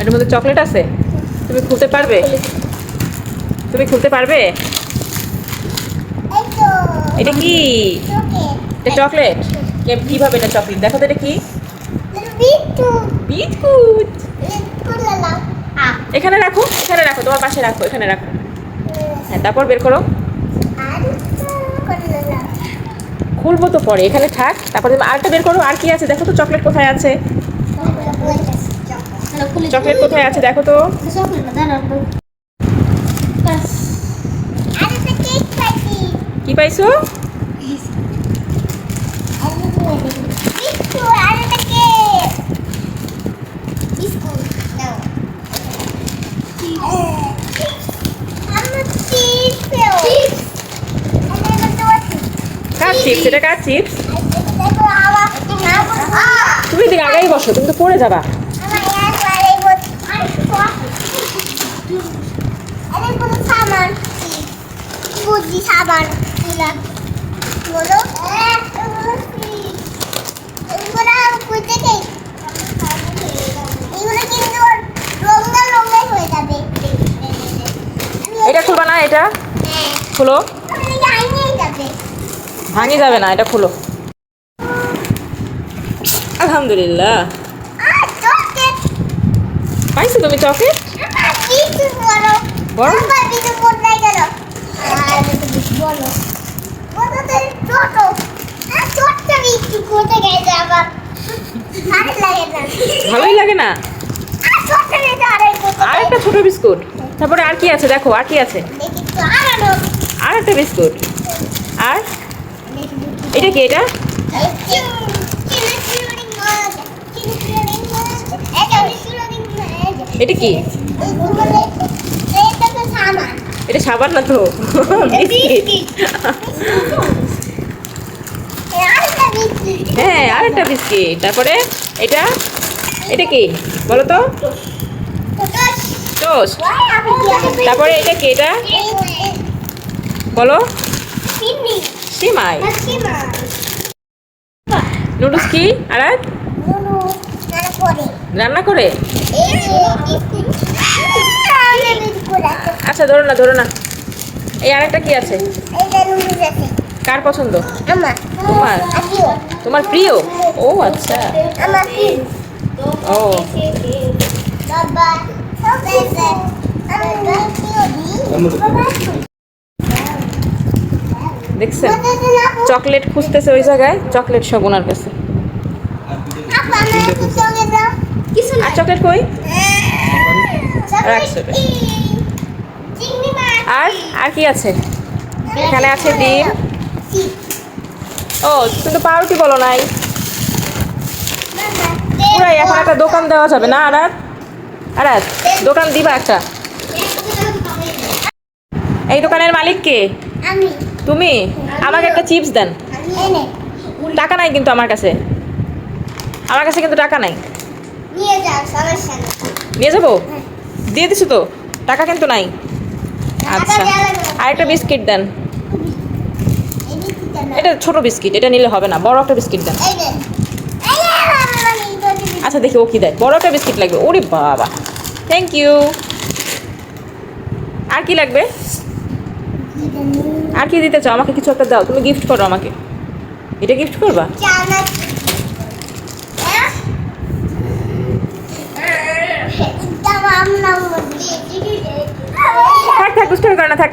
এটার মধ্যে চকলেট আছে? তুমি খুলতে পারবে? তুমি খুলতে পারবে? এটা কি? এটা চকলেট? কীভাবে এটা চকলেট? দেখো তো এটা কি? এখানে রাখো এখানে রাখো, তোমার পাশে রাখো, এখানে রাখো। হ্যাঁ তারপর বের করো। খুলবো তো পরে, এখানে থাক। তারপর তুমি আরেকটা বের করো, আর কি আছে? দেখো তো চকলেট কোথায় আছে? চকলেট কোথায় আছে দেখো তো। আর একটা কেক পাইছি। কি পাইছো? কার চিপস? এটা কার চিপস? তুমি এদিকে আগেই বসো তুমি তো পড়ে যাবা আমার একবারে বস আর আরে কোন সামান বলো। এটা খুলবা না এটা? হ্যাঁ। খুলো। ভাঙে যাবে না এটা খুলো। আলহামদুলিল্লাহ। পাইছো তুমি চকলেট? বড়? ভালোই লাগে না? আর একটা ছোট বিস্কুট। তারপরে আর কি আছে? দেখো আর কি আছে? আর একটা বিস্কুট। আর? এটা কি এটা? এটা কি? এটা সাবান না তো হ্যাঁ আর একটা বিস্কিট তারপরে এটা এটা কি বলো তো টোস্ট তারপরে এটা কি এটা বলো সিমাই নুডলস কি আর আর রান্না করে আচ্ছা ধরো না ধরো না এই আরেকটা কি আছে? কার পছন্দ? আমার তোমার? তোমার প্রিয়? ও আচ্ছা। ও। দেখছেন? চকলেট খুঁজতেছে ওই জায়গায় চকলেট সব ওনার কাছে। আর চকলেট কই? রাখছো। আর আর কি আছে? এখানে আছে ডিম। ও কিন্তু পাউরুটি বলো নাই। পুরাই এখন একটা দোকান দেওয়া যাবে না আরাত? আরাত দোকান দিবা একটা। এই দোকানের মালিক কে? আমি। তুমি? আমাকে একটা চিপস দেন। টাকা নাই কিন্তু আমার কাছে। আমার কাছে কিন্তু টাকা নাই। নিয়ে নেই যাব? দিয়ে দিছো তো? টাকা কিন্তু নাই। আচ্ছা। আরেকটা বিস্কিট দেন। এটা ছোট বিস্কিট এটা নিলে হবে না বড় একটা বিস্কিট দেন। আচ্ছা দেখি ও কি দেয়। বড় একটা বিস্কিট লাগবে। ওরে বাবা। থ্যাংক ইউ আর কি লাগবে? আর কি দিতে চাও? আমাকে কিছু একটা দাও। তুমি গিফট করো আমাকে। এটা গিফট করবা চানাচ। হ্যাঁ? এটা আমার নাম বলছি। থাক থাক দুষ্টামি করে না থাক।